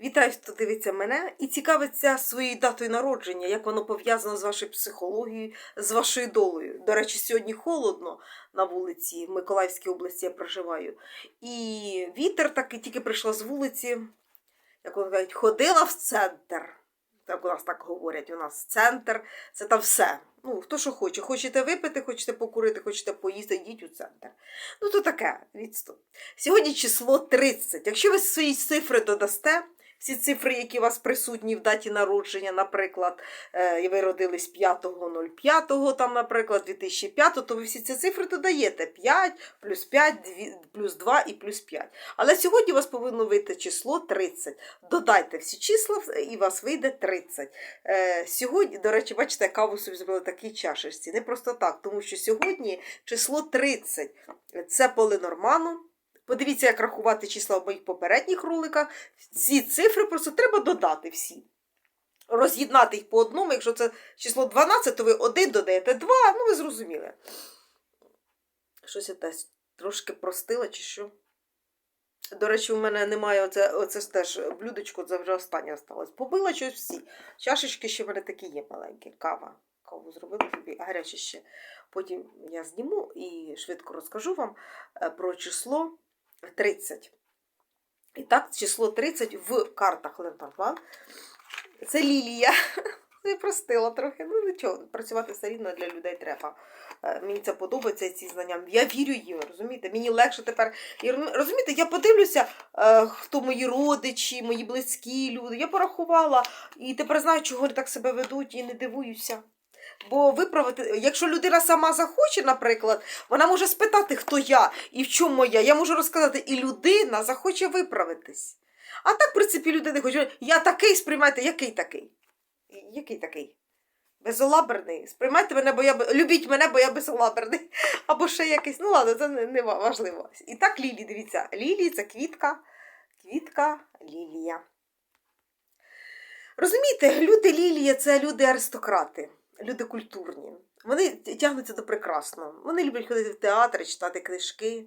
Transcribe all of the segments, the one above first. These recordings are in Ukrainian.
Вітаю, хто дивиться мене і цікавиться своєю датою народження, як воно пов'язано з вашою психологією, з вашою долею. До речі, сьогодні холодно на вулиці, в Миколаївській області я проживаю. І вітер таки тільки прийшла з вулиці, як вони кажуть, ходила в центр. Так у нас так говорять, у нас центр, це там все. Ну, хто що хоче. Хочете випити, хочете покурити, хочете поїсти, йдіть у центр. Ну, то таке відступ. Сьогодні число 30. Якщо ви свої цифри додасте, всі цифри, які у вас присутні в даті народження, наприклад, е, і ви родились 5.05, там, наприклад, 2005, то ви всі ці цифри додаєте 5, плюс 5, дві- плюс 2 і плюс 5. Але сьогодні у вас повинно вийти число 30. Додайте всі числа і у вас вийде 30. Е, Сьогодні, до речі, бачите, каву собі зробили такі чашечці. Не просто так, тому що сьогодні число 30. Це по Ленорману. Подивіться, як рахувати числа в моїх попередніх роликах. Ці цифри просто треба додати всі. Роз'єднати їх по одному. Якщо це число 12, то ви 1 додаєте 2, ну ви зрозуміли. Щось я десь трошки простила чи що. До речі, у мене немає оце, оце ж теж блюдечко, це вже останнє осталось. Побила щось всі. Чашечки ще в мене такі є маленькі. Кава. Каву зробила собі, гаряче ще. Потім я зніму і швидко розкажу вам е, про число 30. І так, число 30 в картах Ленорман. Це лілія. Я простила трохи. Ну нічого, працювати все рівно для людей треба. Е, Мені це подобається, ці знання. Я вірю їм, розумієте? Мені легше тепер. І розумієте, я подивлюся, е, хто мої родичі, мої близькі люди. Я порахувала і тепер знаю, чого вони так себе ведуть, і не дивуюся. Бо виправити, якщо людина сама захоче, наприклад, вона може спитати, хто я і в чому я. Я можу розказати, і людина захоче виправитись. А так, в принципі, люди не хочуть. Я такий, сприймайте, який такий? Який такий? Безолаберний. Сприймайте мене, бо я любіть мене, бо я безолаберний. Або ще якийсь. Ну ладно, це не, важливо. І так лілі, дивіться, лілії це квітка, квітка, лілія. Розумієте, люди лілія це люди аристократи, люди культурні. Вони тягнуться до прекрасного. Вони люблять ходити в театр, читати книжки,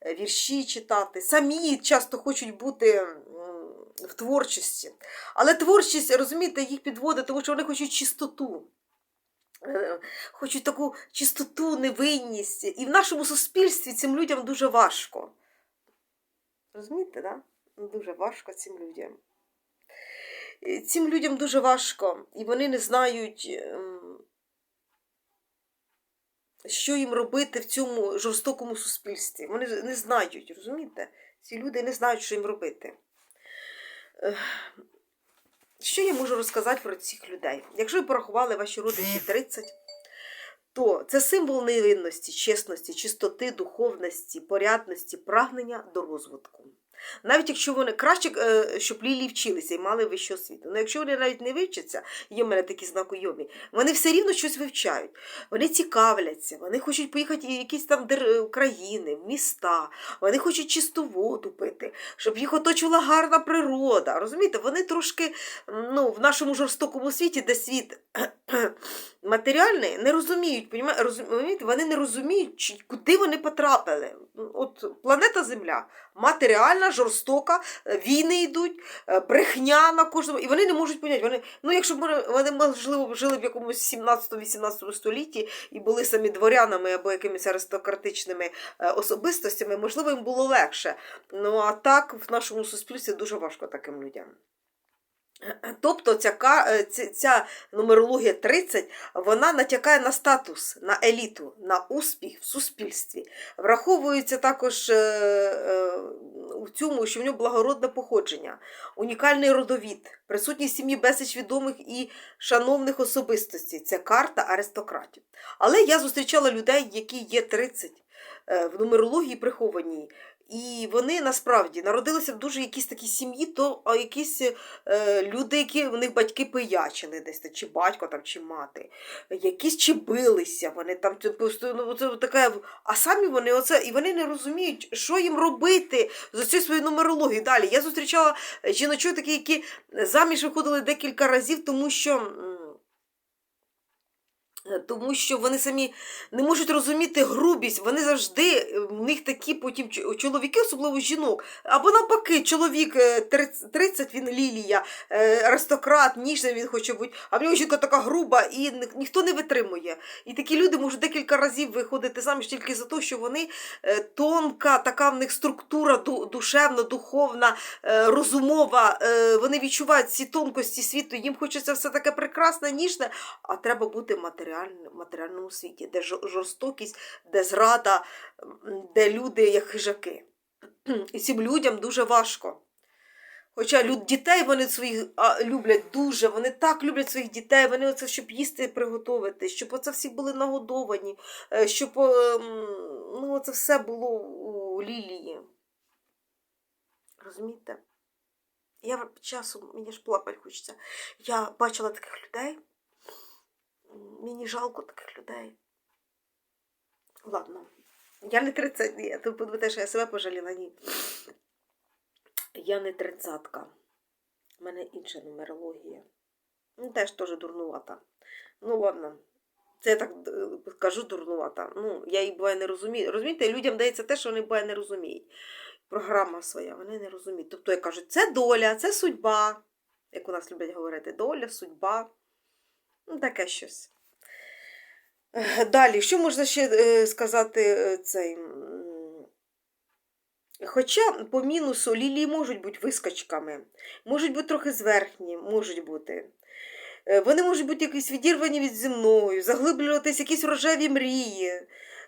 е, вірші читати. Самі часто хочуть бути в творчості. Але творчість, розумієте, їх підводить, тому що вони хочуть чистоту. Е, Хочуть таку чистоту, невинність. І в нашому суспільстві цим людям дуже важко. Розумієте, да? Дуже важко цим людям. Е, Цим людям дуже важко, і вони не знають, ем, що їм робити в цьому жорстокому суспільстві. Вони не знають, розумієте? Ці люди не знають, що їм робити. Що я можу розказати про цих людей? Якщо ви порахували ваші родичі 30, то це символ невинності, чесності, чистоти, духовності, порядності, прагнення до розвитку. Навіть якщо вони краще, е, щоб лілії вчилися і мали вищу освіту. Ну, якщо вони навіть не вивчаться, є в мене такі знайомі, вони все рівно щось вивчають. Вони цікавляться, вони хочуть поїхати в якісь там дер- країни, в міста, вони хочуть чисту воду пити, щоб їх оточувала гарна природа. Розумієте, вони трошки ну, в нашому жорстокому світі, де світ матеріальний, не розуміють, розумієте, вони не розуміють, куди вони потрапили. От планета Земля матеріальна, жорстока, е, війни йдуть, е, брехня на кожному. І вони не можуть поняти. Вони, ну, якщо б вони, вони, можливо, жили в якомусь 17-18 столітті і були самі дворянами або якимись аристократичними е, особистостями, можливо, їм було легше. Ну а так в нашому суспільстві дуже важко таким людям. Тобто ця, е, ця, нумерологія 30, вона натякає на статус, на еліту, на успіх в суспільстві. Враховується також е, е, у цьому, що в нього благородне походження, унікальний родовід, присутність сім'ї безліч відомих і шановних особистостей. Це карта аристократів. Але я зустрічала людей, які є 30 е, в нумерології прихованій. І вони насправді народилися в дуже якійсь такій сім'ї, то якісь е, люди, які в них батьки пиячили десь, чи батько там, чи мати, якісь чи билися, вони там просто, ну, це таке, а самі вони оце, і вони не розуміють, що їм робити з цією своєю нумерологією. Далі я зустрічала жіночок такі, які заміж виходили декілька разів, тому що. Е, Тому що вони самі не можуть розуміти грубість, вони завжди е, в них такі потім чоловіки, особливо жінок. Або навпаки, чоловік е, 30, 30, він лілія, е, аристократ, ніжний він хоче бути, а в нього жінка така груба, і ніхто не витримує. І такі люди можуть декілька разів виходити заміж тільки за те, що вони е, тонка, така в них структура душевна, духовна, е, розумова. е, Вони відчувають ці тонкості світу. Їм хочеться все таке прекрасне, ніжне, а треба бути в матеріальному, світі, де жорстокість, де зрада, де люди як хижаки. І цим людям дуже важко. Хоча люд, дітей вони своїх а, люблять дуже, вони так люблять своїх дітей, вони оце, щоб їсти приготувати, щоб оце всі були нагодовані, е, щоб е, ну, це все було у лілії. Розумієте? Я часом, мені ж плакати хочеться. Я бачила таких людей. Мені жалко таких людей. Ладно. Я не 30, ні, ви подумаєте, що я себе пожаліла, ні. Я не тридцятка. У мене інша нумерологія. Ну, теж теж дурнувата. Ну, ладно. Це я так е, кажу дурнувата. Ну, я її буває не розумію. Розумієте, людям дається те, що вони буває не розуміють. Програма своя, вони не розуміють. Тобто, я кажу, це доля, це судьба. Як у нас люблять говорити, доля, судьба. Ну, таке щось. Далі, що можна ще е, сказати е, цей? Хоча по мінусу лілії можуть бути вискочками, можуть бути трохи зверхні, можуть бути. Е, Вони можуть бути якісь відірвані від земною, заглиблюватись якісь рожеві мрії.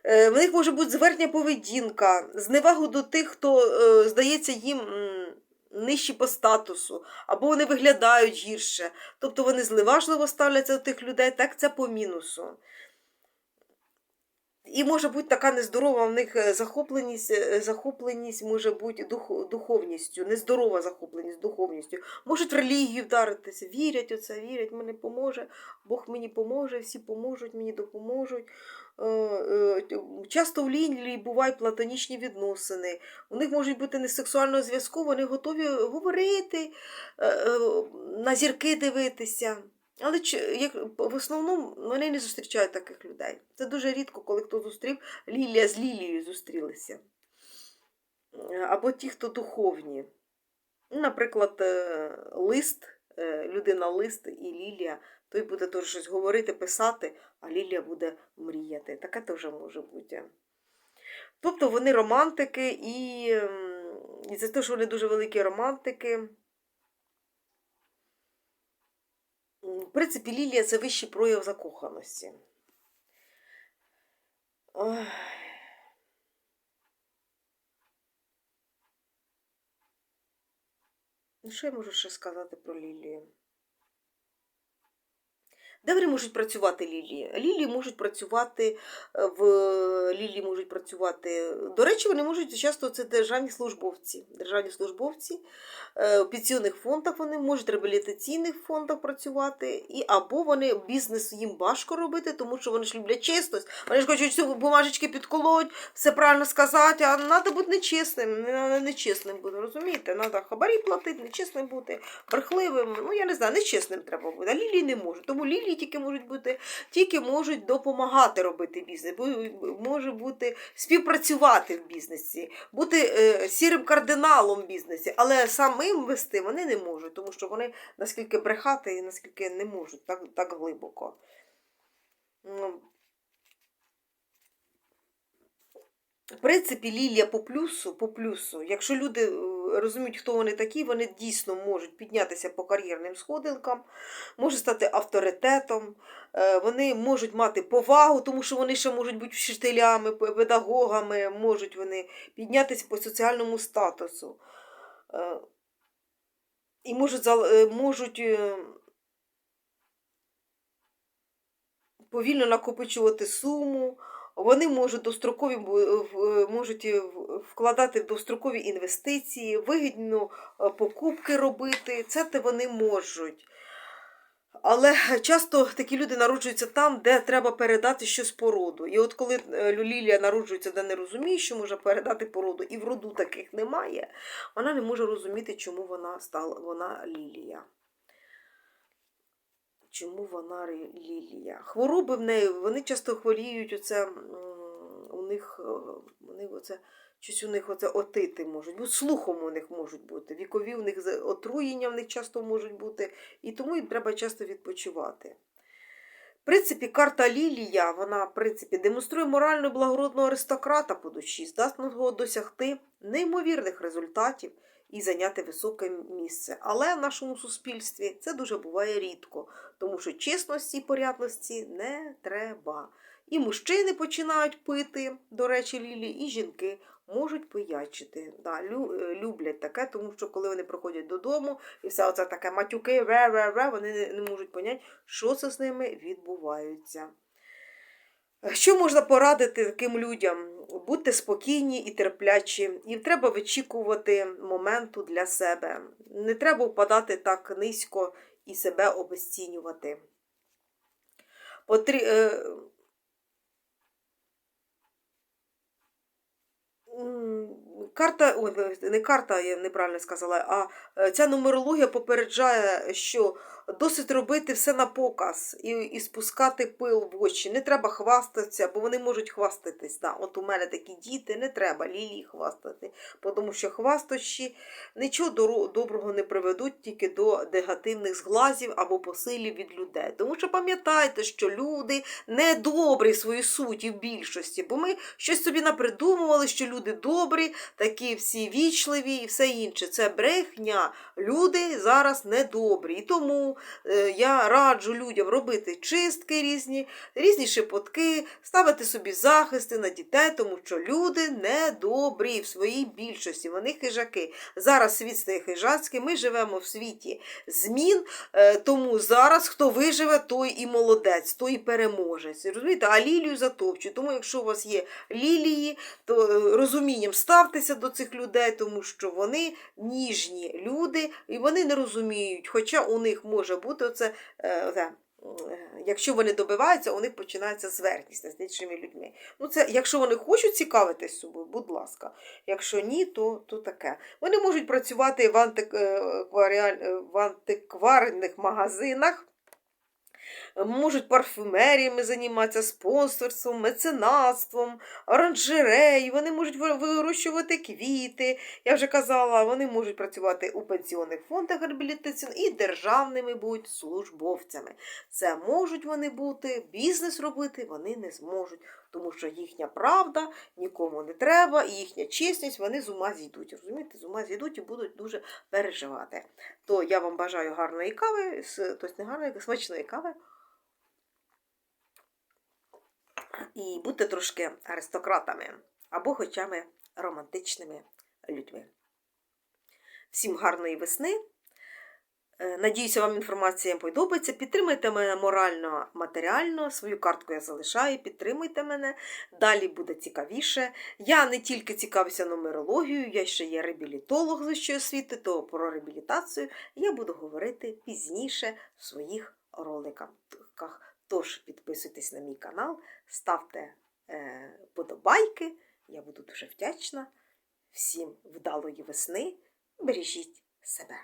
В них може бути зверхня поведінка, зневагу до тих, хто здається їм нижчі по статусу, або вони виглядають гірше. Тобто вони зливажливо ставляться до тих людей, так це по мінусу. І може бути така нездорова в них е, захопленість, е, захопленість може бути дух, духовністю, нездорова захопленість духовністю. Можуть релігію вдаритися, вірять оце, вірять, мені поможе, Бог мені поможе, всі поможуть, мені допоможуть. Е, е, Часто в лінії бувають платонічні відносини. У них можуть бути не сексуального зв'язку, вони готові говорити, е, на зірки дивитися. Але в основному вони не зустрічають таких людей. Це дуже рідко, коли хто зустрів Лілія з Лілією зустрілися. Або ті, хто духовні. Наприклад, лист, людина лист і Лілія, той буде теж щось говорити, писати, а Лілія буде мріяти. Таке теж може бути. Тобто вони романтики, і, ем, і за те, що вони дуже великі романтики. В принципі, Лілія це вищий прояв закоханості. Ой. Ну, що я можу ще сказати про Лілію? Де вони можуть працювати лілії? Лілії можуть працювати е, в лілії можуть працювати. До речі, вони можуть часто це державні службовці. Державні службовці е, в пенсійних фондах вони можуть в реабілітаційних фондах працювати, і або вони бізнес їм важко робити, тому що вони ж люблять чесність. Вони ж хочуть всю бумажечки підколоть, все правильно сказати, а треба бути нечесним, нечесним бути, розумієте? Треба хабарі платити, нечесним бути, брехливим. Ну я не знаю, нечесним треба бути. А лілії не можуть. Тому лілії тільки можуть бути, тільки можуть допомагати робити бізнес, може бути співпрацювати в бізнесі, бути е, сірим кардиналом в бізнесі, але самим вести вони не можуть, тому що вони наскільки брехати і наскільки не можуть так, так глибоко. Ну, В принципі, Лілія по плюсу, по плюсу, якщо люди розуміють, хто вони такі, вони дійсно можуть піднятися по кар'єрним сходинкам, можуть стати авторитетом, е, вони можуть мати повагу, тому що вони ще можуть бути вчителями, педагогами, можуть вони піднятися по соціальному статусу. Е, І можуть, е, можуть повільно накопичувати суму. Вони можуть дострокові можуть е, вкладати в дострокові інвестиції, вигідно е, покупки робити. Це те вони можуть. Але часто такі люди народжуються там, де треба передати щось по роду. І от коли е, Лілія народжується, де не розуміє, що може передати по роду, і в роду таких немає, вона не може розуміти, чому вона стала вона Лілія. Чому вона лілія? Хвороби в неї, вони часто хворіють, оце, у них, е, вони оце, щось у них оце отити можуть бути, слухом у них можуть бути, вікові у них отруєння в них часто можуть бути, і тому їм треба часто відпочивати. В принципі, карта Лілія, вона, в принципі, демонструє морально благородного аристократа по душі, здатного досягти неймовірних результатів і зайняти високе місце. Але в нашому суспільстві це дуже буває рідко, тому що чесності і порядності не треба. І мужчини починають пити, до речі, лілі, і жінки можуть пиячити. Да, е, люблять таке, тому що коли вони приходять додому, і все оце таке матюки, ве-ве-ве, вони не можуть поняти, що це з ними відбувається. Що можна порадити таким людям? Будьте спокійні і терплячі, і треба вичікувати моменту для себе. Не треба впадати так низько і себе обесцінювати. Потрі... Карта, ой, не карта, я неправильно сказала, а е, ця нумерологія попереджає, що досить робити все на показ і, і спускати пил в очі. Не треба хвастатися, бо вони можуть хвастатись. Да, от у мене такі діти, не треба лілії хвастати, тому що хвастощі нічого доброго не приведуть тільки до негативних зглазів або посилів від людей. Тому що пам'ятайте, що люди не добрі в своїй суті в більшості, бо ми щось собі напридумували, що люди добрі, такі всі вічливі і все інше. Це брехня. Люди зараз недобрі. І тому е, я раджу людям робити чистки різні, різні шепотки, ставити собі захисти на дітей, тому що люди недобрі в своїй більшості. Вони хижаки. Зараз світ стає хижацьким, ми живемо в світі змін, е, тому зараз хто виживе, той і молодець, той і переможець. Розумієте, а лілію затопчу. Тому якщо у вас є лілії, то е, розумінням ставтеся до цих людей, тому що вони ніжні люди і вони не розуміють. Хоча у них може бути оце, е, е, якщо вони добиваються, у них починається зверхність з іншими людьми. Ну, це, якщо вони хочуть цікавитись собою, будь ласка. Якщо ні, то, то таке. Вони можуть працювати в, антикваріаль- е, в антикварних магазинах. Можуть парфюмеріями займатися, спонсорством, меценатством, оранжерею, вони можуть вирощувати квіти. Я вже казала, вони можуть працювати у пенсіонних фондах реабілітаційних і державними будуть службовцями. Це можуть вони бути, бізнес робити вони не зможуть, тому що їхня правда нікому не треба, і їхня чесність, вони з ума зійдуть. Розумієте, з ума зійдуть і будуть дуже переживати. То я вам бажаю гарної кави, тобто не гарної, смачної кави. І будьте трошки аристократами або хоча б романтичними людьми. Всім гарної весни. Е, Надіюся, вам інформація подобається. Підтримайте мене морально, матеріально. Свою картку я залишаю. Підтримуйте мене. Далі буде цікавіше. Я не тільки цікавлюся нумерологією, я ще є реабілітолог з вищої освіти, то про реабілітацію я буду говорити пізніше в своїх роликах. Тож підписуйтесь на мій канал, ставте е, подобайки. Я буду дуже вдячна. Всім вдалої весни. Бережіть себе.